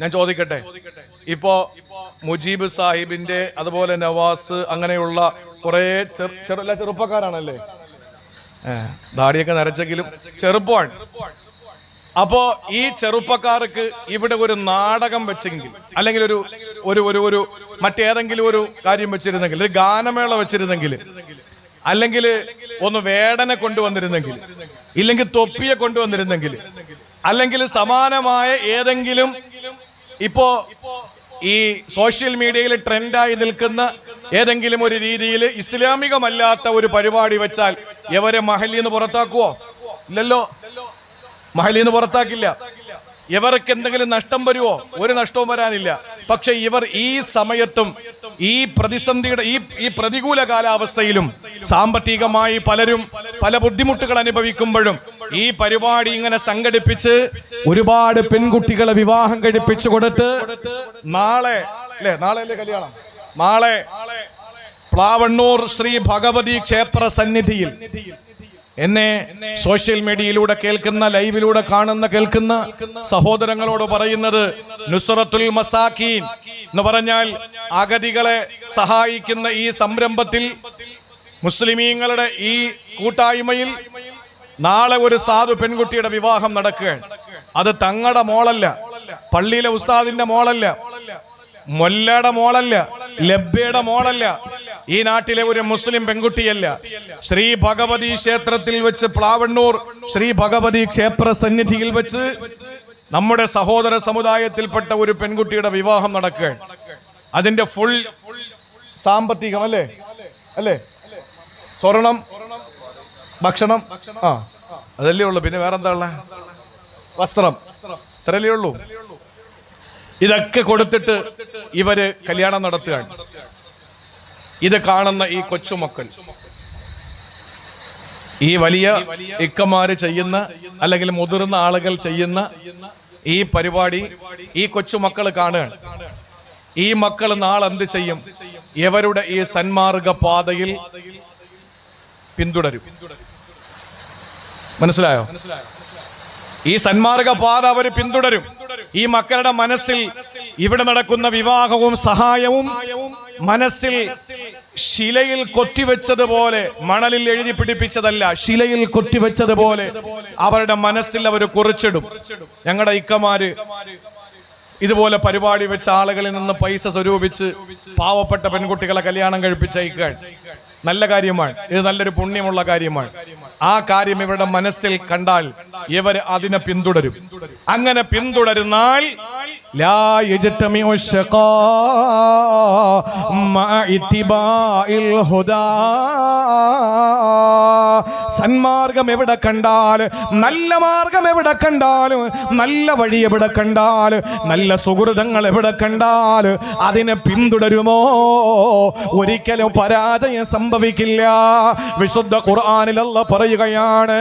ഞാൻ ചോദിക്കട്ടെ? ഇപ്പോ മുജീബ് സാഹിബിന്റെ അതുപോലെ നവാസ് അങ്ങനെയുള്ള കുറെ ചെറു ചെറുപ്പക്കാരാണല്ലേ? ദാടിയൊക്കെ നരച്ചെങ്കിലും ചെറുപ്പമാണ് അപ്പോ ഈ ചെറുപ്പക്കാർക്ക് ഇവിടെ ഒരു നാടകം വെച്ചെങ്കിൽ അല്ലെങ്കിൽ ഒരു ഒരു ഒരു ഒരു മറ്റേതെങ്കിലും ഒരു കാര്യം വെച്ചിരുന്നെങ്കിൽ ഒരു ഗാനമേള വെച്ചിരുന്നെങ്കിൽ അല്ലെങ്കിൽ ഒന്ന് വേടനെ കൊണ്ടുവന്നിരുന്നെങ്കിൽ ഇല്ലെങ്കിൽ തൊപ്പിയെ കൊണ്ടുവന്നിരുന്നെങ്കിൽ അല്ലെങ്കിൽ സമാനമായ ഏതെങ്കിലും ഇപ്പോ ഈ സോഷ്യൽ മീഡിയയിൽ ട്രെൻഡായി നിൽക്കുന്ന ഏതെങ്കിലും ഒരു രീതിയിൽ ഇസ്ലാമികമല്ലാത്ത ഒരു പരിപാടി വെച്ചാൽ എവരെ മഹലിന്ന് പുറത്താക്കുവോ? ഇല്ലല്ലോ. മഹലിന്ന് പുറത്താക്കില്ല. ഇവർക്ക് എന്തെങ്കിലും നഷ്ടം വരുമോ ഒരു നഷ്ടവും വരാനില്ല. പക്ഷെ ഇവർ ഈ സമയത്തും ഈ പ്രതിസന്ധിയുടെ ഈ ഈ പ്രതികൂല കാലാവസ്ഥയിലും സാമ്പത്തികമായി പലരും പല ബുദ്ധിമുട്ടുകൾ അനുഭവിക്കുമ്പോഴും ഈ പരിപാടി ഇങ്ങനെ സംഘടിപ്പിച്ച് ഒരുപാട് പെൺകുട്ടികളെ വിവാഹം കഴിപ്പിച്ചു കൊടുത്ത് നാളെ അല്ലേ? നാളെ അല്ലേ കല്യാണം? നാളെ പ്ലാവണ്ണൂർ ശ്രീ ഭഗവതി ക്ഷേത്ര സന്നിധിയിൽ എന്നെ സോഷ്യൽ മീഡിയയിലൂടെ കേൾക്കുന്ന ലൈവിലൂടെ കാണുന്ന കേൾക്കുന്ന സഹോദരങ്ങളോട് പറയുന്നത് നുസ്രത്തുൽ മസാഖീൻ എന്ന് പറഞ്ഞാൽ അഗതികളെ സഹായിക്കുന്ന ഈ സംരംഭത്തിൽ മുസ്ലിമീങ്ങളുടെ ഈ കൂട്ടായ്മയിൽ നാളെ ഒരു സാധു പെൺകുട്ടിയുടെ വിവാഹം നടക്കുകയാണ്. അത് തങ്ങളുടെ മോളല്ല പള്ളിയിലെ ഉസ്താദിന്റെ മോളല്ല മൊല്ലയുടെ മോളല്ല ലബ്ബയുടെ മോളല്ല ഈ നാട്ടിലെ ഒരു മുസ്ലിം പെൺകുട്ടിയല്ല. ശ്രീ ഭഗവതി ക്ഷേത്രത്തിൽ വെച്ച് പ്ലാവണ്ണൂർ ശ്രീ ഭഗവതി ക്ഷേത്ര സന്നിധിയിൽ വെച്ച് നമ്മുടെ സഹോദര സമുദായത്തിൽപ്പെട്ട ഒരു പെൺകുട്ടിയുടെ വിവാഹം നടക്കുകയാണ്. അതിന്റെ ഫുൾ സാമ്പത്തികം അല്ലേ? അല്ലേ? സ്വർണം ഭക്ഷണം ആ അതല്ലേ ഉള്ളൂ. പിന്നെ വേറെന്താ ഉള്ള? വസ്ത്രം. ഇത്രയല്ലേ ഉള്ളൂ. ഇതൊക്കെ കൊടുത്തിട്ട് ഇവർ കല്യാണം നടത്തുകയാണ്. ഇത് കാണുന്ന ഈ കൊച്ചുമക്കൾ. ഈ വലിയ ഇക്കമാര് ചെയ്യുന്ന അല്ലെങ്കിൽ മുതിർന്ന ആളുകൾ ചെയ്യുന്ന ഈ പരിപാടി ഈ കൊച്ചുമക്കൾ കാണുകയാണ്. ഈ മക്കൾ നാളെ എന്ത് ചെയ്യും? ഇവരുടെ ഈ സന്മാർഗ പാതയിൽ പിന്തുടരും. മനസ്സിലായോ? ഈ സന്മാർഗ പാത അവർ പിന്തുടരും. ഈ മക്കളുടെ മനസ്സിൽ ഇവിടെ നടക്കുന്ന വിവാഹവും സഹായവും മനസ്സിൽ ശിലയിൽ കൊത്തിവെച്ചതുപോലെ മണലിൽ എഴുതി പിടിപ്പിച്ചതല്ല ശിലയിൽ കൊത്തിവെച്ചതുപോലെ അവരുടെ മനസ്സിൽ അവർ കുറിച്ചിടും. ഞങ്ങളുടെ ഇക്കമാര് ഇതുപോലെ പരിപാടി വെച്ച ആളുകളിൽ നിന്ന് പൈസ സ്വരൂപിച്ച് പാവപ്പെട്ട പെൺകുട്ടികളെ കല്യാണം കഴിപ്പിച്ചയക്കാൻ നല്ല കാര്യമാണ്. ഇത് നല്ലൊരു പുണ്യമുള്ള കാര്യമാണ്. ആ കാര്യം ഇവരുടെ മനസ്സിൽ കണ്ടാൽ ഇവർ അതിനെ പിന്തുടരും. അങ്ങനെ പിന്തുടരുന്നാൽ ലാ സന്മാർഗം എവിടെ കണ്ടാൽ നല്ല മാർഗം എവിടെ കണ്ടാലും നല്ല വഴി എവിടെ കണ്ടാൽ നല്ല സുഹൃതങ്ങൾ എവിടെ കണ്ടാൽ അതിനെ പിന്തുടരുമോ? ഒരിക്കലും പരാജയം സംഭവിക്കില്ല. വിശുദ്ധ ഖുർആനിൽ അല്ല പറയുകയാണ്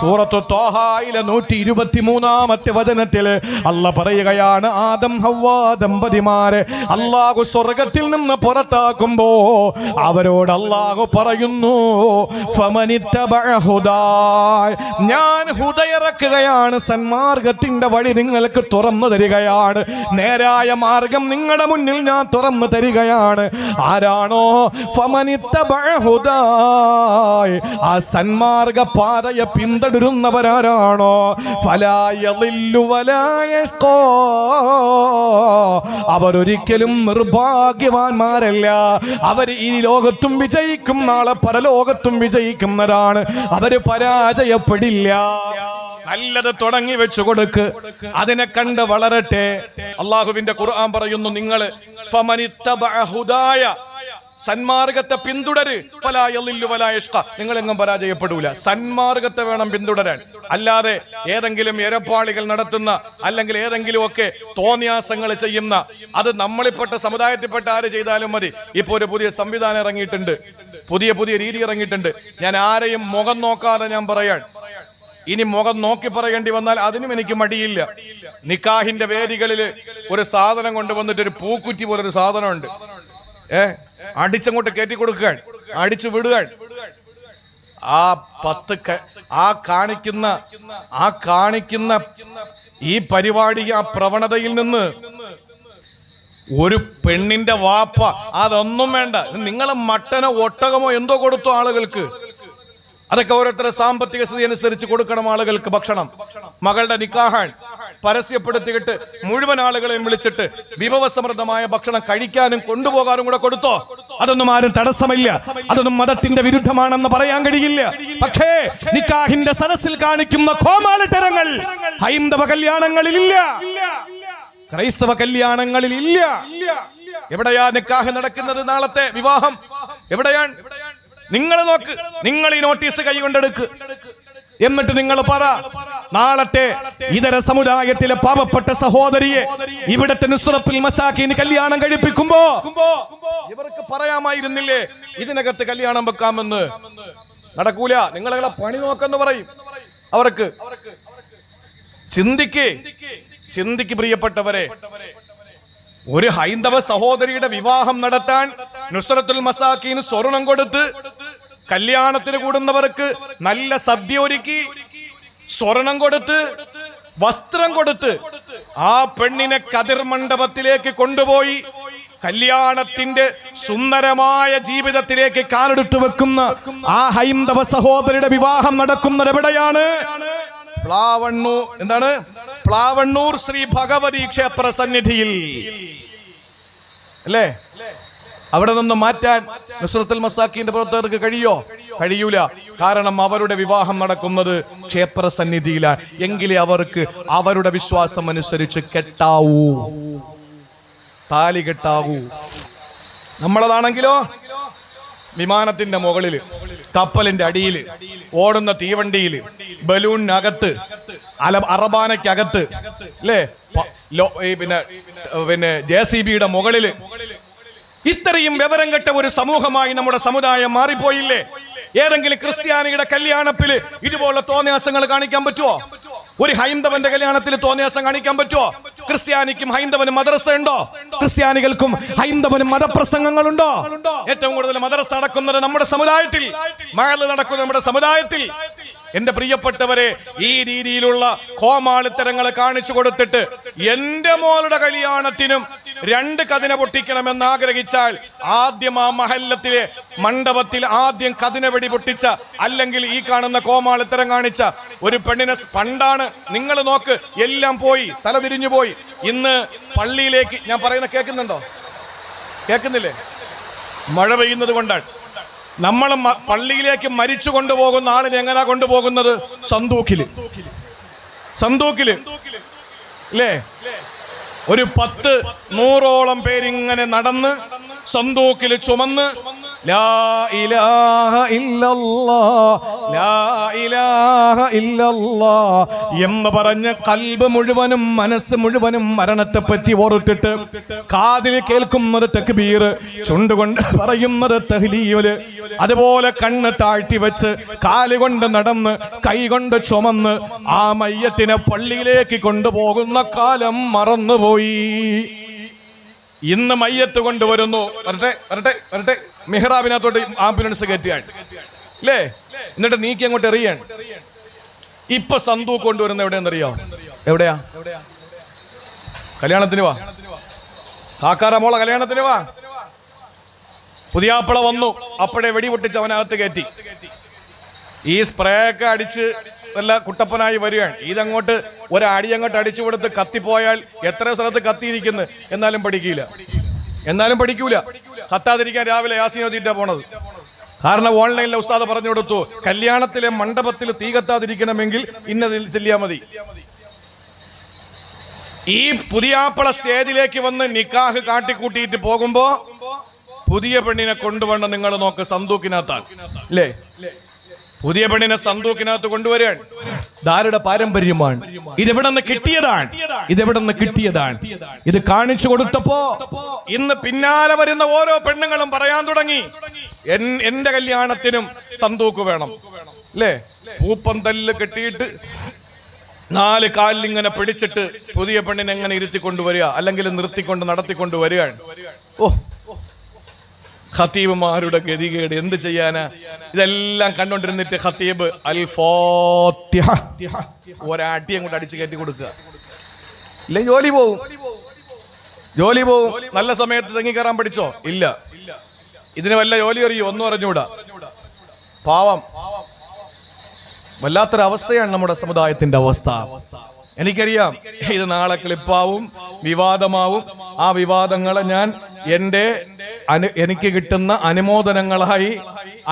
സൂറത്ത് ത്വാഹായിലെ നൂറ്റി ഇരുപത്തി മൂന്നാമത്തെ വചനത്തിൽ അല്ല പറയുകയാണ് ആദം ഹവ്വാ ദമ്പതിമാരെ അള്ളാഹു സ്വർഗത്തിൽ നിന്ന് പുറത്താക്കുമ്പോ അവരോട് അള്ളാഹു പറയുന്നു. ഞാൻ ഹുദയിറക്കുകയാണ് സന്മാർഗത്തിന്റെ വഴി നിങ്ങൾക്ക് തുറന്നു തരികയാണ്. നേരായ മാർഗം നിങ്ങളുടെ മുന്നിൽ ഞാൻ തുറന്നു തരികയാണ്. ആരാണോ. ആ സന്മാർഗ പാതയെ പിന്തുടരുന്നവരാരാണോ വലായഷ്കോ അവരൊരിക്കലും നിർഭാഗ്യവാന്മാരല്ല. അവർ ഈ ലോകത്തും വിജയിക്കും നാളെ പരലോകത്തും വിജയിക്കുന്നതാണ് അവർ പരാജയപ്പെടില്ല. നല്ലത് തുടങ്ങി വെച്ചു കൊടുക്ക്. അതിനെ കണ്ട് വളരട്ടെ. അള്ളാഹുവിന്റെ ഖുർആൻ പറയുന്നു നിങ്ങൾ സന്മാർഗത്തെ പിന്തുടര്. വലായഷ്ക നിങ്ങളെങ്ങും പരാജയപ്പെടൂല. സന്മാർഗത്തെ വേണം പിന്തുടരാൻ. അല്ലാതെ ഏതെങ്കിലും എരപ്പാളികൾ നടത്തുന്ന അല്ലെങ്കിൽ ഏതെങ്കിലും ഒക്കെ തോന്നിയാസങ്ങൾ ചെയ്യുന്ന അത് നമ്മളിപ്പെട്ട സമുദായത്തിൽപ്പെട്ട ആര് ചെയ്താലും മതി. ഇപ്പൊ ഒരു പുതിയ സംവിധാനം ഇറങ്ങിയിട്ടുണ്ട്. പുതിയ പുതിയ രീതി ഇറങ്ങിയിട്ടുണ്ട്. ഞാൻ ആരെയും മുഖം നോക്കാതെ ഞാൻ പറയാൻ. ഇനി മുഖം നോക്കി പറയേണ്ടി വന്നാൽ അതിനും എനിക്ക് മടിയില്ല. നിക്കാഹിന്റെ വേദികളിൽ ഒരു സാധനം കൊണ്ടുവന്നിട്ട് ഒരു പൂക്കുറ്റി പോലൊരു സാധനമുണ്ട്. ഏ? അടിച്ചങ്ങോട്ട് കയറ്റി കൊടുക്കുക അടിച്ചു വിടുക ആ പത്ത് ആ കാണിക്കുന്ന ആ കാണിക്കുന്ന ഈ പരിപാടി ആ പ്രവണതയിൽ നിന്ന് ഒരു പെണ്ണിന്റെ വാപ്പ അതൊന്നും വേണ്ട. നിങ്ങൾ മട്ടനോ ഒട്ടകമോ എന്തോ കൊടുത്തു ആളുകൾക്ക്. അതൊക്കെ ഓരോരുത്തരുടെ സാമ്പത്തിക സ്ഥിതി അനുസരിച്ച് കൊടുക്കണം ആളുകൾക്ക് ഭക്ഷണം. മകളുടെ നിക്കാഹാൻ പരസ്യപ്പെടുത്തിയിട്ട് മുഴുവൻ ആളുകളെയും വിളിച്ചിട്ട് വിഭവസമൃദ്ധമായ ഭക്ഷണം കഴിക്കാനും കൊണ്ടുപോകാനും കൂടെ കൊടുത്തോ? അതൊന്നും ആരും തടസ്സമില്ല. അതൊന്നും മതത്തിന്റെ വിരുദ്ധമാണെന്ന് പറയാൻ കഴിയില്ല. പക്ഷേ നിക്കാഹിന്റെ സരസിൽ കാണിക്കുന്ന കോമാളിത്തരങ്ങൾ ഹൈന്ദവ കല്യാണങ്ങളിൽ ഇല്ല ക്രൈസ്തവ കല്യാണങ്ങളിൽ ഇല്ല എവിടെയാ നിക്കാഹ് നടക്കുന്നത് നാളത്തെ വിവാഹം? എവിടെയാണ്? നിങ്ങൾ നോക്ക്. നിങ്ങൾ ഈ നോട്ടീസ് കൈകൊണ്ടെടുക്ക്. എന്നിട്ട് നിങ്ങൾ പറ. നാളത്തെ ഇതര സമുദായത്തിലെ പാവപ്പെട്ട സഹോദരിയെ ഇവിടത്തെ നുസ്രത്തുൽ മസാക്കിന് കല്യാണം കഴിപ്പിക്കുമ്പോ ഇവർക്ക് പറയാമായിരുന്നില്ലേ? ഇതിനകത്ത് കല്യാണം വെക്കാമെന്ന്. നടക്കൂല. നിങ്ങളെ പണി നോക്കെന്ന് പറയും. അവർക്ക് ചിന്തിക്ക് ചിന്തിക്ക് പ്രിയപ്പെട്ടവരെ ഒരു ഹൈന്ദവ സഹോദരിയുടെ വിവാഹം നടത്താൻ നുസ്രത്തുൽ മസാക്കീന് സ്വർണം കൊടുത്ത് കല്യാണത്തിന് കൂടുന്നവർക്ക് നല്ല സദ്യ ഒരുക്കി സ്വർണം കൊടുത്ത് വസ്ത്രം കൊടുത്ത് ആ പെണ്ണിനെ കതിർ മണ്ഡപത്തിലേക്ക് കൊണ്ടുപോയി കല്യാണത്തിന്റെ സുന്ദരമായ ജീവിതത്തിലേക്ക് കാലെടുത്തു വെക്കുന്ന ആ ഹൈന്ദവ സഹോദരിയുടെ വിവാഹം നടക്കുന്നത് എവിടെയാണ്? പ്ലാവണ്ണൂർ എന്താണ്? പ്ലാവണ്ണൂർ ശ്രീ ഭഗവതി ക്ഷേത്ര സന്നിധിയിൽ. അല്ലേ? അവിടെ നിന്ന് മാറ്റാൻ നുസ്രത്തുൽ മസാക്കിന്റെ പ്രവർത്തകർക്ക് കഴിയോ? കഴിയൂല. കാരണം അവരുടെ വിവാഹം നടക്കുന്നത് ക്ഷേത്ര സന്നിധിയിലാണ് എങ്കിലേ അവർക്ക് അവരുടെ വിശ്വാസം അനുസരിച്ച് കെട്ടാവൂ. താലി കെട്ടാവൂ. നമ്മളതാണെങ്കിലോ? വിമാനത്തിന്റെ മുകളിൽ കപ്പലിന്റെ അടിയിൽ ഓടുന്ന തീവണ്ടിയിൽ ബലൂണിനകത്ത് അല അറബാനയ്ക്കകത്ത് അല്ലേ പിന്നെ പിന്നെ ജെ സി ബിയുടെ മുകളിൽ. ഇത്രയും വിവരം കെട്ട ഒരു സമൂഹമായി നമ്മുടെ സമുദായം മാറിപ്പോയില്ലേ? ഏതെങ്കിലും ക്രിസ്ത്യാനിയുടെ കല്യാണത്തിൽ ഇതുപോലെ തോന്നിയാസങ്ങൾ കാണിക്കാൻ പറ്റുമോ ഒരു ഹൈന്ദവന്റെ കല്യാണത്തിൽ തോന്നിയാസം കാണിക്കാൻ പറ്റുമോ ക്രിസ്ത്യാനിക്കും ഹൈന്ദവനും മദ്രസ ഉണ്ടോ? ക്രിസ്ത്യാനികൾക്കും ഹൈന്ദവനും മതപ്രസംഗങ്ങളുണ്ടോ? ഏറ്റവും കൂടുതൽ മദ്രസ നടക്കുന്നത് നമ്മുടെ സമുദായത്തിൽ. മഴ നടക്കുന്നത് നമ്മുടെ സമുദായത്തിൽ. എന്റെ പ്രിയപ്പെട്ടവരെ ഈ രീതിയിലുള്ള കോമാളിത്തരങ്ങൾ കാണിച്ചു കൊടുത്തിട്ട് എന്റെ മോളുടെ കല്യാണത്തിനും രണ്ട് കതിന പൊട്ടിക്കണമെന്ന് ആഗ്രഹിച്ചാൽ ആദ്യം ആ മഹല്ലത്തിലെ മണ്ഡപത്തിൽ ആദ്യം കതിന വെടി പൊട്ടിച്ച അല്ലെങ്കിൽ ഈ കാണുന്ന കോമാളിത്തരം കാണിച്ച ഒരു പെണ്ണിനെ പണ്ടാണ് നിങ്ങൾ നോക്ക് എല്ലാം പോയി തലതിരിഞ്ഞു പോയി. ഇന്ന് പള്ളിയിലേക്ക് ഞാൻ പറയുന്ന കേൾക്കുന്നുണ്ടോ? കേൾക്കുന്നില്ലേ? മഴ പെയ്യുന്നത് കൊണ്ടാണ്. നമ്മൾ പള്ളിയിലേക്ക് മരിച്ചു കൊണ്ടുപോകുന്ന ആളിനെ എങ്ങനെയാ കൊണ്ടുപോകുന്നത്? സന്തൂക്കിൽ സന്തൂക്കിൽ അല്ലേ? ഒരു പത്ത് നൂറോളം പേരിങ്ങനെ നടന്ന് സന്തൂക്കിൽ ചുമന്ന് എന്ന് പറഞ്ഞ് കൽബ് മുഴുവനും മനസ്സ് മുഴുവനും മരണത്തെ പറ്റി ഓർത്തിട്ട് കാതിൽ കേൾക്കുന്നത് തക്ബീർ ചുണ്ടുകൊണ്ട് പറയുന്നത് തഹ്ലീൽ അതുപോലെ കണ്ണ് താഴ്ത്തി വെച്ച് കാലുകൊണ്ട് നടന്ന് കൈകൊണ്ട് ചുമന്ന് ആ മയ്യത്തിനെ പള്ളിയിലേക്ക് കൊണ്ടുപോകുന്ന കാലം മറന്നുപോയി. ഇന്ന് മയ്യത്ത് കൊണ്ടുവരുന്നു. വരട്ടെ വരട്ടെ വരട്ടെ. മെഹ്റാബിനകത്തോട്ട് ആംബുലൻസ് കയറ്റിയാണ് അല്ലേ എന്നിട്ട് നീക്കി അങ്ങോട്ട് എറിയാണ് ഇപ്പൊ സന്തു കൊണ്ടുവരുന്ന എവിടെയെന്നറിയോ? എവിടെയാ? കല്യാണത്തിന് വാ. കാക്കാറ മോളെ കല്യാണത്തിന് വാ. പുതിയാപ്പിള വന്നു. അപ്പോഴേ വെടിപൊട്ടിച്ച് അവനകത്ത് കയറ്റി. ഈ സ്പ്രേ ഒക്കെ അടിച്ച് നല്ല കുട്ടപ്പനായി വരികയാണ്. ഇതങ്ങോട്ട് ഒരടി അങ്ങോട്ട് അടിച്ചു കൊടുത്ത് കത്തിപ്പോയാൽ എത്ര സ്ഥലത്ത് കത്തിയിരിക്കുന്നു? എന്നാലും പഠിക്കില്ല. എന്നാലും പഠിക്കൂല. കത്താതിരിക്കാൻ രാവിലെ ഓതിയിട്ടാ പോണത്. കാരണം ഓൺലൈനിലെ ഉസ്താദ് പറഞ്ഞു കൊടുത്തു കല്യാണത്തിലെ മണ്ഡപത്തിൽ തീ കത്താതിരിക്കണമെങ്കിൽ ഇന്നതിൽ ചെല്ലിയാ മതി. ഈ പുതിയാപ്പള സ്റ്റേജിലേക്ക് വന്ന് നിക്കാഹ് കാട്ടിക്കൂട്ടിയിട്ട് പോകുമ്പോ പുതിയ പെണ്ണിനെ കൊണ്ടുവന്ന് നിങ്ങൾ നോക്ക് സന്തൂക്കിനകത്താണ് അല്ലേ പുതിയ പെണ്ണിനെ സന്തൂക്കിനകത്ത് കൊണ്ടുവരികയാണ്. ധാരുടെ പാരമ്പര്യമാണ്? ഇതെവിടെ നിന്ന് കിട്ടിയതാണ്? ഇതെവിടെ നിന്ന് കിട്ടിയതാണ്? ഇത് കാണിച്ചു കൊടുത്തപ്പോ ഇന്ന് പിന്നാലെ വരുന്ന ഓരോ പെണ്ണുങ്ങളും പറയാൻ തുടങ്ങി. എന്റെ കല്യാണത്തിനും സന്തൂക്ക് വേണം. അല്ലേ പൂപ്പന്തല്ല് കെട്ടിയിട്ട് നാല് കാലിൽ ഇങ്ങനെ പിടിച്ചിട്ട് പുതിയ പെണ്ണിനെ എങ്ങനെ ഇരുത്തി കൊണ്ടുവരിക അല്ലെങ്കിൽ നിർത്തിക്കൊണ്ട് നടത്തിക്കൊണ്ട് വരികയാണ്. ഓ ഖത്തീബുമാരുടെ ഗതികേട് എന്ത് ചെയ്യാനാ? ഇതെല്ലാം കണ്ടോണ്ടിരുന്നിട്ട് ഖത്തീബ് അൽ ഫാത്തിഹ ഒരാട്ടി അങ്ങോട്ട് അടിച്ച് കയറ്റി കൊടുക്കുക. ഇല്ലെങ്കിൽ ജോലി പോവും. ജോലി പോവും. നല്ല സമയത്ത് തെങ്ങി കയറാൻ പഠിച്ചോ? ഇല്ല. ഇതിന് വല്ല ജോലി അറിയോ? ഒന്നും അറിഞ്ഞൂടാ. പാവം. വല്ലാത്തൊരവസ്ഥയാണ് നമ്മുടെ സമുദായത്തിന്റെ അവസ്ഥ. എനിക്കറിയാം. ഇത് നാളെ ക്ലിപ്പാവും വിവാദമാവും. ആ വിവാദങ്ങളെ ഞാൻ എന്റെ അനു എനിക്ക് കിട്ടുന്ന അനുമോദനങ്ങളായി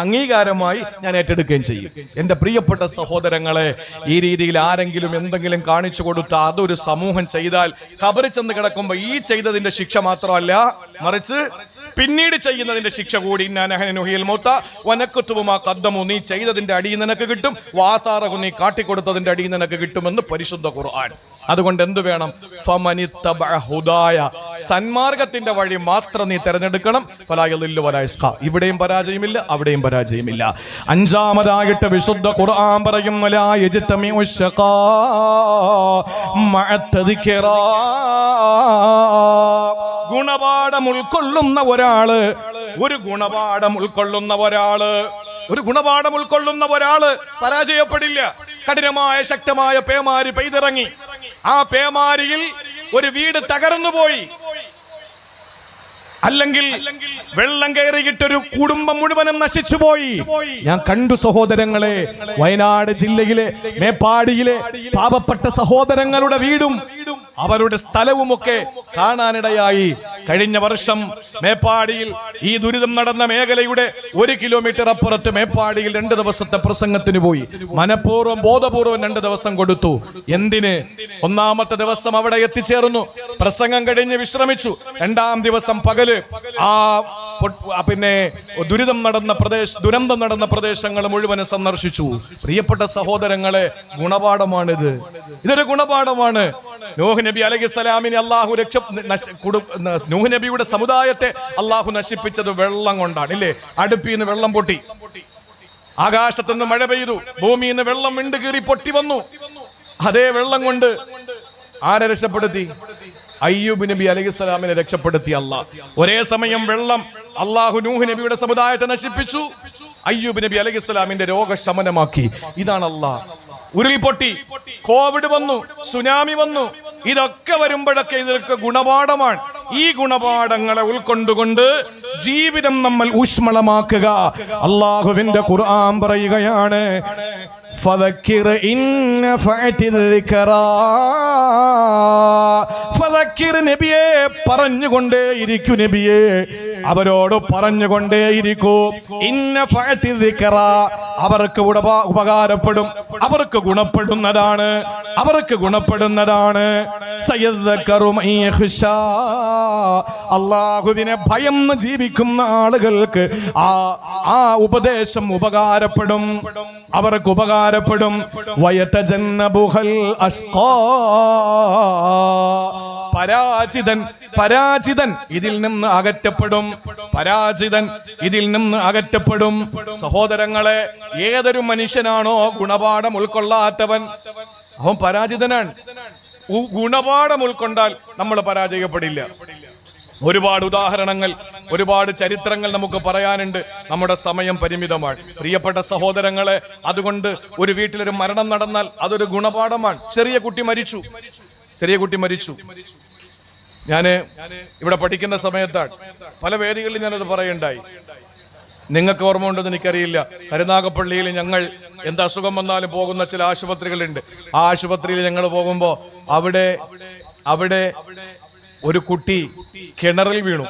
അംഗീകാരമായി ഞാൻ ഏറ്റെടുക്കുകയും ചെയ്യും. എന്റെ പ്രിയപ്പെട്ട സഹോദരങ്ങളെ ഈ രീതിയിൽ ആരെങ്കിലും എന്തെങ്കിലും കാണിച്ചു കൊടുത്ത അതൊരു സമൂഹം ചെയ്താൽ കബറി ചെന്ന് കിടക്കുമ്പോൾ ഈ ചെയ്തതിന്റെ ശിക്ഷ മാത്രമല്ല മറിച്ച് പിന്നീട് ചെയ്യുന്നതിന്റെ ശിക്ഷ കൂടി വനക്കുത്തുവുമാ കദ്ദമു നീ ചെയ്തതിന്റെ അടിയിൽ നിനക്ക് കിട്ടും വാതാറകു നീ കാട്ടിക്കൊടുത്തതിന്റെ അടിയിൽ നിനക്ക് കിട്ടുമെന്ന് പരിശുദ്ധ ഖുർആൻ. അതുകൊണ്ട് എന്തു വേണം? ഹുദായ. സന്മാർഗത്തിന്റെ വഴി മാത്രം നീ തിരഞ്ഞെടുക്കണം. ഇവിടെയും പരാജയമില്ല അവിടെയും പരാജയമില്ല. അഞ്ചാമതായിട്ട് വിശുദ്ധ ഖുർആൻ പറയും ഗുണപാഠം ഉൾക്കൊള്ളുന്ന ഒരാൾ ഒരു ഗുണപാഠം ഉൾക്കൊള്ളുന്ന ഒരാൾ ഒരു ഗുണപാഠം ഉൾക്കൊള്ളുന്ന ഒരാൾ പരാജയപ്പെടില്ല. കഠിനമായ ശക്തമായ പേമാരി പെയ്തിറങ്ങി. ആ പേമാരിയിൽ ഒരു വീട് തകർന്നു പോയി അല്ലെങ്കിൽ വെള്ളം കയറിയിട്ടൊരു കുടുംബം മുഴുവനും നശിച്ചുപോയി. ഞാൻ കണ്ടു സഹോദരങ്ങളെ വയനാട് ജില്ലയിലെ മേപ്പാടിയിലെ പാപപ്പെട്ട സഹോദരങ്ങളുടെ വീടും അവരുടെ സ്ഥലവുമൊക്കെ കാണാനിടയായി. കഴിഞ്ഞ വർഷം മേപ്പാടിയിൽ ഈ ദുരിതം നടന്ന മേഖലയുടെ ഒരു കിലോമീറ്റർ അപ്പുറത്ത് മേപ്പാടിയിൽ രണ്ട് ദിവസത്തെ പ്രസംഗത്തിന് പോയി. മനഃപൂർവം ബോധപൂർവം രണ്ട് ദിവസം കൊടുത്തു. എന്തിന്? ഒന്നാമത്തെ ദിവസം അവിടെ എത്തിച്ചേർന്നു. പ്രസംഗം കഴിഞ്ഞ് വിശ്രമിച്ചു. രണ്ടാം ദിവസം പകൽ ആ പിന്നെ ദുരിതം നടന്ന പ്രദേശ ദുരന്തം നടന്ന പ്രദേശങ്ങൾ മുഴുവനും സന്ദർശിച്ചു. പ്രിയപ്പെട്ട സഹോദരങ്ങളെ ഗുണപാഠമാണിത്. ഇതൊരു ഗുണപാഠമാണ്. നൂഹ് നബി അലൈഹി സ്വലാമിനെ അള്ളാഹു രക്ഷ നൂഹ് നബിയുടെ സമുദായത്തെ അള്ളാഹു നശിപ്പിച്ചത് വെള്ളം കൊണ്ടാണ്. ഇല്ലേ? അടുപ്പിൽ നിന്ന് വെള്ളം പൊട്ടി. ആകാശത്ത് നിന്ന് മഴ പെയ്തു. ഭൂമിയിൽ നിന്ന് വെള്ളം വിണ്ട് കീറി പൊട്ടി വന്നു. അതേ വെള്ളം കൊണ്ട് ആരെ രക്ഷപ്പെടുത്തി? അയ്യൂബ് നബി അലൈഹിസ്സലാമിനെ രക്ഷപ്പെടുത്തി അള്ളാഹ് ഒരേ സമയം വെള്ളം അള്ളാഹു നൂഹ് നബിയുടെ സമുദായത്തെ നശിപ്പിച്ചു. അയ്യൂബ് നബി അലൈഹിസ്സലാമിന്റെ രോഗശമനമാക്കി. ഇതാണ് അള്ളാഹ് ഉരുൾപൊട്ടി കോവിഡ് വന്നു സുനാമി വന്നു. ഇതൊക്കെ വരുമ്പോഴൊക്കെ ഇതൊക്കെ ഗുണപാഠമാണ്. ഈ ഗുണപാഠങ്ങളെ ഉൾക്കൊണ്ടുകൊണ്ട് ജീവിതം നമ്മൾ ഊഷ്മളമാക്കുക അള്ളാഹുവിന്റെ ഖുർആൻ പറയുകയാണ് فذكر إن نفعت الذكرى ഫദക്കിർ നബിയെ പറഞ്ഞുകൊണ്ടേ ഇരിക്കൂ നബിയെ അവരോട് പറഞ്ഞുകൊണ്ടേ ഇരിക്കൂ ഇന്ന ഫഅതി ദിക്റ അവർക്ക് ഉടപ- ഉപകാരപ്പെടും അവർക്ക് ഗുണപ്പെടുന്നതാണ് അവർക്ക് ഗുണപ്പെടുന്നതാണ്. അള്ളാഹുവിനെ ഭയന്ന് ജീവിക്കുന്ന ആളുകൾക്ക് ആ ആ ഉപദേശം ഉപകാരപ്പെടും. അവർക്ക് ഉപകാരപ്പെടും. വയതജന്നബുഹൽ അസ്ഖാ. പരാജിതൻ പരാജിതൻ ഇതിൽ നിന്ന് അകറ്റപ്പെടും. പരാജിതൻ ഇതിൽ നിന്ന് അകറ്റപ്പെടും. സഹോദരങ്ങളെ ഏതൊരു മനുഷ്യനാണോ ഗുണപാഠം ഉൾക്കൊള്ളാത്തവൻ അവൻ പരാജിതനാണ്. ഗുണപാഠം ഉൾക്കൊണ്ടാൽ നമ്മൾ പരാജയപ്പെടില്ല. ഒരുപാട് ഉദാഹരണങ്ങൾ ഒരുപാട് ചരിത്രങ്ങൾ നമുക്ക് പറയാനുണ്ട്. നമ്മുടെ സമയം പരിമിതമാണ്. പ്രിയപ്പെട്ട സഹോദരങ്ങളെ അതുകൊണ്ട് ഒരു വീട്ടിലൊരു മരണം നടന്നാൽ അതൊരു ഗുണപാഠമാണ്. ചെറിയ കുട്ടി മരിച്ചു. ചെറിയ കുട്ടി മരിച്ചു. ഞാൻ ഇവിടെ പഠിക്കുന്ന സമയത്താണ്. പല വേദികളിൽ ഞാനത് പറയുണ്ടായി നിങ്ങൾക്ക് ഓർമ്മ ഉണ്ടെന്ന് എനിക്കറിയില്ല. കരുനാഗപ്പള്ളിയിൽ ഞങ്ങൾ എന്ത് അസുഖം വന്നാലും പോകുന്ന ചില ആശുപത്രികളുണ്ട്. ആ ആശുപത്രിയിൽ ഞങ്ങൾ പോകുമ്പോൾ അവിടെ അവിടെ ഒരു കുട്ടി കിണറിൽ വീണു.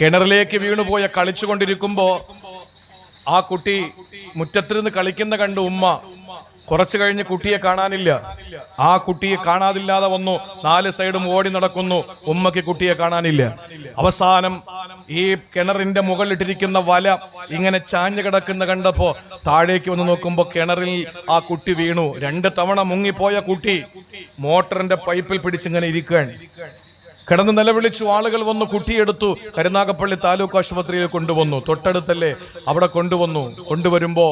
കിണറിലേക്ക് വീണുപോയ കളിച്ചുകൊണ്ടിരിക്കുമ്പോ ആ കുട്ടി മുറ്റത്തിരുന്ന് കളിക്കുന്ന കണ്ട് ഉമ്മ കുറച്ചു കഴിഞ്ഞ് കുട്ടിയെ കാണാനില്ല. ആ കുട്ടിയെ കാണാതില്ലാതെ വന്നു. നാല് സൈഡും ഓടി നടക്കുന്നു. ഉമ്മയ്ക്ക് കുട്ടിയെ കാണാനില്ല. അവസാനം ഈ കിണറിന്റെ മുകളിലിട്ടിരിക്കുന്ന വല ഇങ്ങനെ ചാഞ്ഞു കിടക്കുന്ന കണ്ടപ്പോ താഴേക്ക് വന്ന് നോക്കുമ്പോ കിണറിൽ ആ കുട്ടി വീണു. രണ്ട് തവണ മുങ്ങിപ്പോയ കുട്ടി മോട്ടറിന്റെ പൈപ്പിൽ പിടിച്ചിങ്ങനെ ഇരിക്കുകയാണ്. കിടന്ന് നിലവിളിച്ചു ആളുകൾ വന്ന് കുട്ടിയെടുത്തു കരുനാഗപ്പള്ളി താലൂക്ക് ആശുപത്രിയിൽ കൊണ്ടുവന്നു. തൊട്ടടുത്തല്ലേ അവിടെ കൊണ്ടുവന്നു. കൊണ്ടുവരുമ്പോ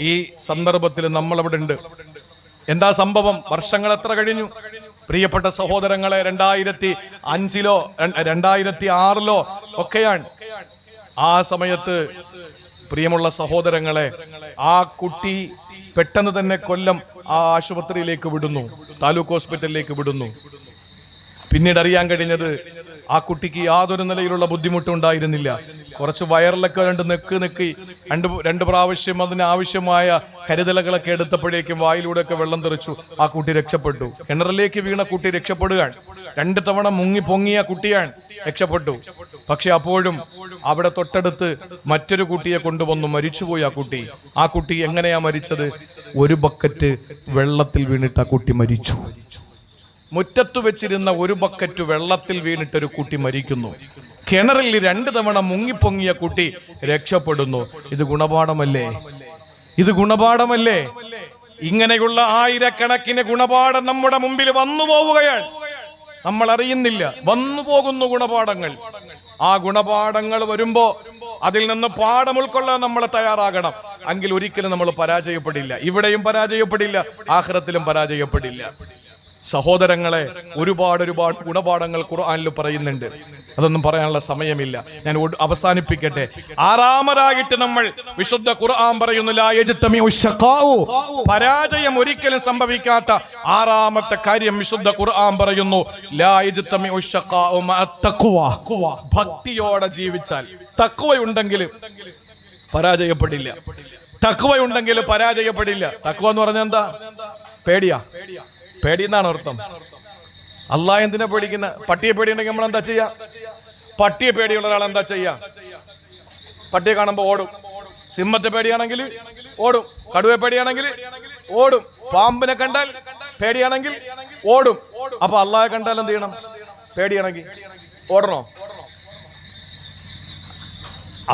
ഈ സന്ദർഭത്തിൽ നമ്മൾ അവിടെ ഉണ്ട്. എന്താ സംഭവം? വർഷങ്ങൾ എത്ര കഴിഞ്ഞു? പ്രിയപ്പെട്ട സഹോദരങ്ങളെ രണ്ടായിരത്തി അഞ്ചിലോ രണ്ടായിരത്തി ആറിലോ ഒക്കെയാണ്. ആ സമയത്ത് പ്രിയമുള്ള സഹോദരങ്ങളെ ആ കുട്ടി പെട്ടെന്ന് തന്നെ കൊല്ലം ആ ആശുപത്രിയിലേക്ക് വിടുന്നു. താലൂക്ക് ഹോസ്പിറ്റലിലേക്ക് വിടുന്നു. പിന്നീട് അറിയാൻ കഴിഞ്ഞത് ആ കുട്ടിക്ക് യാതൊരു നിലയിലുള്ള ബുദ്ധിമുട്ടും ഉണ്ടായിരുന്നില്ല കുറച്ച് വയറിലൊക്കെ രണ്ട് നെക്ക് നെക്കി രണ്ട് രണ്ട് പ്രാവശ്യം അതിന് ആവശ്യമായ കരുതലുകളൊക്കെ എടുത്തപ്പോഴേക്കും വായിലൂടെയൊക്കെ വെള്ളം തെറിച്ചു. ആ കുട്ടി രക്ഷപ്പെട്ടു. കിണറിലേക്ക് വീണ കുട്ടി രക്ഷപ്പെടുകയാണ്. രണ്ട് തവണ മുങ്ങി പൊങ്ങിയ കുട്ടിയാണ് രക്ഷപ്പെട്ടു. പക്ഷെ അപ്പോഴും അവിടെ തൊട്ടടുത്ത് മറ്റൊരു കുട്ടിയെ കൊണ്ടുവന്നു മരിച്ചുപോയി ആ കുട്ടി. ആ കുട്ടി എങ്ങനെയാ മരിച്ചത്? ഒരു ബക്കറ്റ് വെള്ളത്തിൽ വീണിട്ട് ആ കുട്ടി മരിച്ചു. മുറ്റത്തു വെച്ചിരുന്ന ഒരു ബക്കറ്റ് വെള്ളത്തിൽ വീണിട്ട് ഒരു കുട്ടി മരിക്കുന്നു. കിണറിൽ രണ്ട് തവണ മുങ്ങിപ്പൊങ്ങിയ കുട്ടി രക്ഷപ്പെടുന്നു. ഇത് ഗുണപാഠമല്ലേ? ഇത് ഗുണപാഠമല്ലേ? ഇങ്ങനെയുള്ള ആയിരക്കണക്കിന് ഗുണപാഠം നമ്മുടെ മുമ്പിൽ വന്നു പോവുകയാണ്. നമ്മൾ അറിയുന്നില്ല. വന്നു പോകുന്നു ഗുണപാഠങ്ങൾ. ആ ഗുണപാഠങ്ങൾ വരുമ്പോ അതിൽ നിന്ന് പാഠം ഉൾക്കൊള്ളാൻ നമ്മൾ തയ്യാറാകണം. എങ്കിൽ ഒരിക്കലും നമ്മൾ പരാജയപ്പെടില്ല. ഇവിടെയും പരാജയപ്പെടില്ല. ആഹ്റത്തിലും പരാജയപ്പെടില്ല. സഹോദരങ്ങളെ ഒരുപാട് ഒരുപാട് ഗുണപാഠങ്ങൾ ഖുർആാനിൽ പറയുന്നുണ്ട്. അതൊന്നും പറയാനുള്ള സമയമില്ല. ഞാൻ അവസാനിപ്പിക്കട്ടെ. ആറാമതായിട്ട് നമ്മൾ വിശുദ്ധ ഖുർആൻ പറയുന്നു. പരാജയം ഒരിക്കലും സംഭവിക്കാത്ത ആറാമത്തെ കാര്യം വിശുദ്ധ ഖുർആൻ പറയുന്നു ഭക്തിയോടെ ജീവിച്ചാൽ തക്കുവയുണ്ടെങ്കിൽ പരാജയപ്പെടില്ല. തക്വയുണ്ടെങ്കിൽ പരാജയപ്പെടില്ല. തക്കുവ എന്ന് പറഞ്ഞാൽ എന്താ? പേടിയാ. പേടി എന്നാണ് അർത്ഥം. അള്ളാഹ് എന്തിനാ പേടിക്കുന്ന? പട്ടിയെ പേടിയുണ്ടെങ്കിൽ നമ്മൾ എന്താ ചെയ്യാ? പട്ടിയെ പേടിയുള്ള ഒരാൾ എന്താ ചെയ്യാ? പട്ടിയെ കാണുമ്പോ ഓടും. സിംഹത്തെ പേടിയാണെങ്കിൽ ഓടും. കടുവയെ പേടിയാണെങ്കിൽ ഓടും. പാമ്പിനെ കണ്ടാൽ പേടിയാണെങ്കിൽ ഓടും. അപ്പൊ അള്ളാഹെ കണ്ടാൽ എന്ത് ചെയ്യണം? പേടിയാണെങ്കിൽ ഓടണോ?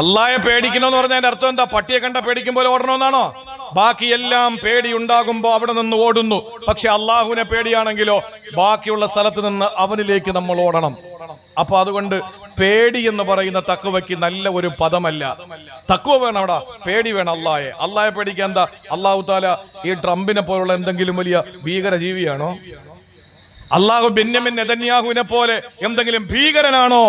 അള്ളാഹെ പേടിക്കണമെന്ന് പറഞ്ഞതിന്റെ അർത്ഥം എന്താ? പട്ടിയെ കണ്ട പേടിക്കുമ്പോൾ ഓടണമെന്നാണോ ബാക്കിയെല്ലാം പേടി ഉണ്ടാകുമ്പോ അവിടെ നിന്ന് ഓടുന്നു. പക്ഷെ അള്ളാഹുവിനെ പേടിയാണെങ്കിലോ ബാക്കിയുള്ള സ്ഥലത്ത് നിന്ന് അവനിലേക്ക് നമ്മൾ ഓടണം. അപ്പൊ അതുകൊണ്ട് പേടി എന്ന് പറയുന്ന തക്കുവയ്ക്ക് നല്ല ഒരു പദമല്ല. തക്കുവ വേണം അവിടെ. പേടി വേണം അള്ളാഹെ. അള്ളാഹെ പേടിക്കാൻ എന്താ? അള്ളാഹു താല ഈ ട്രംപിനെ പോലുള്ള എന്തെങ്കിലും വലിയ ഭീകര ജീവിയാണോ അള്ളാഹു ബെന്യമിൻ നെതന്യാഹുവിനെ പോലെ എന്തെങ്കിലും ഭീകരനാണോ?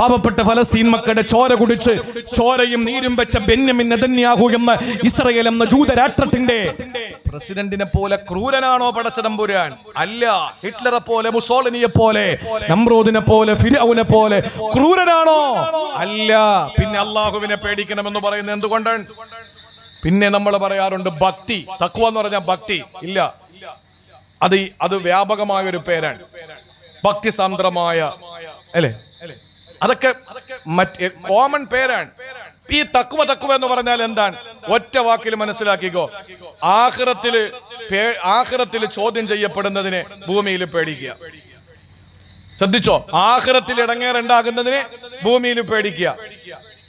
പാവപ്പെട്ട ഫലസ്തീൻ മക്കളുടെ ചോര കുടിച്ച് ചോരയും നീരും വെച്ച ബെന്യമിൻ നെതന്യാഹു എന്ന ഇസ്രയേൽ എന്ന ജൂതരാഷ്ട്രത്തിന്റെ പ്രസിഡന്റിനെ പോലെ ക്രൂരനാണോ പടച്ചതമ്പുരാൻ? അല്ല. ഹിറ്റ്ലറെ പോലെ മുസോളിനിയെ പോലെ നമ്രോദിനെ പോലെ ഫിരൌനെ പോലെ ക്രൂരനാണോ? അല്ല. പിന്നെ അള്ളാഹുവിനെ പേടിക്കണമെന്ന് പറയുന്നത് എന്തുകൊണ്ടാണ്? പിന്നെ നമ്മൾ പറയാറുണ്ട് ഭക്തി. തക്വ എന്ന് പറഞ്ഞാൽ ഭക്തി. ഇല്ല. അത് അത് വ്യാപകമായ ഒരു പേരാണ്. ഭക്തിസാന്ദ്രമായ അല്ലേ? അതൊക്കെ മറ്റേ കോമൺ പേരാണ്. ഈ തക്കുവ തക്കുവ എന്ന് പറഞ്ഞാൽ എന്താണ്? ഒറ്റ വാക്കിൽ മനസ്സിലാക്കിക്കോ. ആഹ്റത്തിൽ ആഹ്റത്തിൽ ചോദ്യം ചെയ്യപ്പെടുന്നതിനെ ഭൂമിയിൽ പേടിക്കുക. ശ്രദ്ധിച്ചോ? ആഹ്റത്തിൽ ഇടങ്ങേറുണ്ടാകുന്നതിനെ ഭൂമിയിൽ പേടിക്കുക.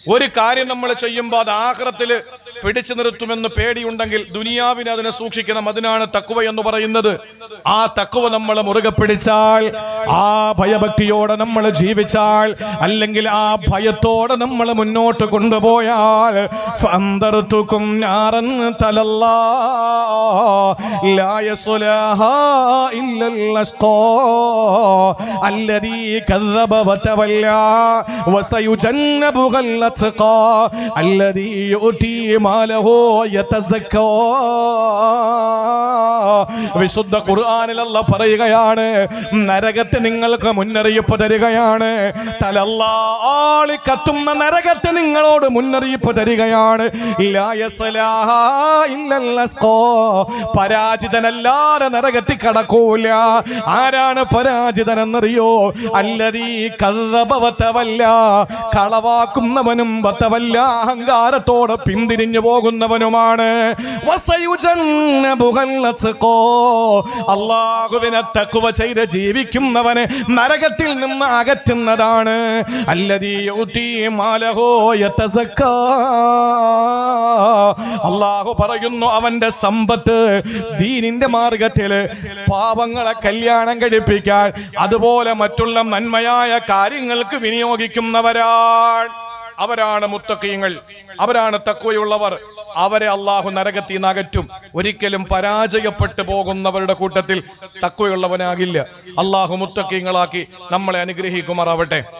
ഒരു കാര്യം നമ്മൾ ചെയ്യുമ്പോൾ അത് ആഹ്റത്തിൽ പിടിച്ചു നിർത്തുമെന്ന് പേടിയുണ്ടെങ്കിൽ ദുനിയാവിനെ അതിനെ സൂക്ഷിക്കണം അതിനാണ് തക്കുവ എന്ന് പറയുന്നത് ആ തക്കുവ നമ്മൾ മുറുകെ പിടിച്ചാൽ ആ ഭയഭക്തിയോടെ നമ്മൾ ജീവിച്ചാൽ അല്ലെങ്കിൽ ആ ഭയത്തോടെ നമ്മൾ മുന്നോട്ട് കൊണ്ടുപോയാൽ ഫന്തർത്തുക്കും ഞാറൻ തലല്ലാ ലാ യസ്ലാഹാ ഇല്ലൽ അസ്ഖാ الذي كذب وتولى وسيجنبها الأتقى الذي يؤتي വിശുദ്ധ ഖുർആനിലല്ല പറയുകയാണ് നരകത്തെ നിങ്ങൾക്ക് മുന്നറിയിപ്പ് തരികയാണ്. തലല്ലാളിക്കത്തുന്ന നരകത്തെ നിങ്ങളോട് മുന്നറിയിപ്പ് തരികയാണ്. പരാജിതനല്ലാതെ നരകത്തി കടക്കൂല. ആരാണ് പരാജിതനെന്നറിയോ? അല്ലതീ കള്ളവത്തവല്ല കളവാക്കുന്നവനും വത്തവല്ല. അഹങ്കാരത്തോടെ പിന്തിരിഞ്ഞു പോകുന്നവനുമാണ് വസയുജന്നബുഹൽ അസ്ഖാ. അള്ളാഹുവിനെ തക്കുവ ചെയ്ത് ജീവിക്കുന്നവനെ നരകത്തിൽ നിന്ന് അകറ്റുന്നതാണ്. അള്ളാഹു പറയുന്നു അവന്റെ സമ്പത്ത് ദീനിന്റെ മാർഗത്തിൽ പാവങ്ങളെ കല്യാണം കഴിപ്പിക്കാൻ അതുപോലെ മറ്റുള്ള നന്മയായ കാര്യങ്ങൾക്ക് വിനിയോഗിക്കുന്നവരാണ് അവരാണ് മുത്തക്കീങ്ങൾ അവരാണ് തക്കുവയുള്ളവർ അവരെ അള്ളാഹു നരകത്തിൽ നിന്ന് ഒരിക്കലും പരാജയപ്പെട്ടു പോകുന്നവരുടെ കൂട്ടത്തിൽ തക്കുവയുള്ളവനാകില്ല അള്ളാഹു മുത്തക്കീങ്ങളാക്കി നമ്മളെ അനുഗ്രഹിക്കുമാറാവട്ടെ.